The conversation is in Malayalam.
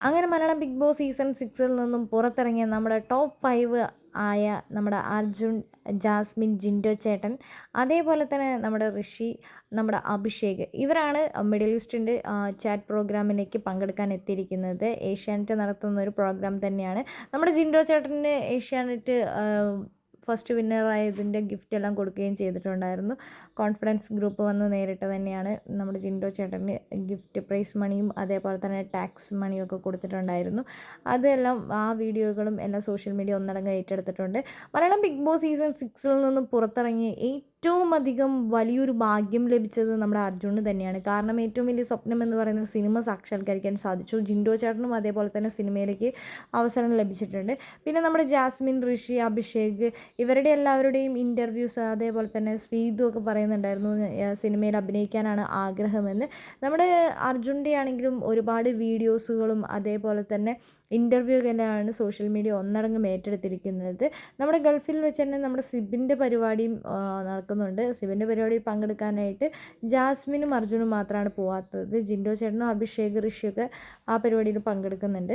അങ്ങനെ മലയാളം ബിഗ് ബോസ് സീസൺ സിക്സിൽ നിന്നും പുറത്തിറങ്ങിയ നമ്മുടെ ടോപ്പ് ഫൈവ് ആയ നമ്മുടെ അർജുൻ ജാസ്മിൻ ജിൻഡോ ചേട്ടൻ അതേപോലെ തന്നെ നമ്മുടെ ഋഷി നമ്മുടെ അഭിഷേക് ഇവരാണ് മിഡിൽ ഈസ്റ്റിന്റെ ചാറ്റ് പ്രോഗ്രാമിലേക്ക് പങ്കെടുക്കാൻ എത്തിയിരിക്കുന്നത്. ഏഷ്യാനെറ്റ് നടത്തുന്ന ഒരു പ്രോഗ്രാം തന്നെയാണ്. നമ്മുടെ ജിൻഡോ ചേട്ടന് ഏഷ്യാനെറ്റ് ഫസ്റ്റ് വിന്നറായതിന്റെ ഗിഫ്റ്റ് എല്ലാം കൊടുക്കുകയും ചെയ്തിട്ടുണ്ടായിരുന്നു. കോൺഫിഡൻസ് ഗ്രൂപ്പ് വന്ന് നേരിട്ട് തന്നെയാണ് നമ്മുടെ ജിൻഡോ ചേട്ടന് ഗിഫ്റ്റ് പ്രൈസ് മണിയും അതേപോലെ തന്നെ ടാക്സ് മണിയും ഒക്കെ കൊടുത്തിട്ടുണ്ടായിരുന്നു. അതെല്ലാം ആ വീഡിയോകളും എല്ലാം സോഷ്യൽ മീഡിയ ഒന്നടങ്കം ഏറ്റെടുത്തിട്ടുണ്ട്. മലയാളം ബിഗ് ബോസ് സീസൺ സിക്സിൽ നിന്നും പുറത്തിറങ്ങിയ ഏറ്റവും അധികം വലിയൊരു ഭാഗ്യം ലഭിച്ചത് നമ്മുടെ അർജുന് തന്നെയാണ്. കാരണം ഏറ്റവും വലിയ സ്വപ്നം എന്ന് പറയുന്ന സിനിമ സാക്ഷാത്കരിക്കാൻ സാധിച്ചു. ജിൻഡോ ചേട്ടനും അതേപോലെ തന്നെ സിനിമയിലേക്ക് അവസരം ലഭിച്ചിട്ടുണ്ട്. പിന്നെ നമ്മുടെ ജാസ്മിൻ ഋഷി അഭിഷേക് ഇവരുടെ എല്ലാവരുടെയും ഇന്റർവ്യൂസ് അതേപോലെ തന്നെ ശ്രീതു ഒക്കെ പറയുന്നുണ്ടായിരുന്നു സിനിമയിൽ അഭിനയിക്കാനാണ് ആഗ്രഹമെന്ന്. നമ്മുടെ അർജുന്റെ ആണെങ്കിലും ഒരുപാട് വീഡിയോസുകളും അതേപോലെ തന്നെ ഇന്റർവ്യൂകളാണ് സോഷ്യൽ മീഡിയ ഒന്നടങ്കം ഏറ്റെടുത്തിരിക്കുന്നത്. നമ്മുടെ ഗൾഫിൽ വെച്ച് തന്നെ നമ്മുടെ സിബിന്റെ പരിപാടിയും നടക്കുന്നുണ്ട് സിബിന്റെ പരിപാടിയിൽ പങ്കെടുക്കാനായിട്ട് ജാസ്മിനും അർജുനും മാത്രമാണ് പോവാത്തത്. ജിൻഡോ ചേട്ടനും അഭിഷേക് ഋഷിയൊക്കെ ആ പരിപാടിയിൽ പങ്കെടുക്കുന്നുണ്ട്.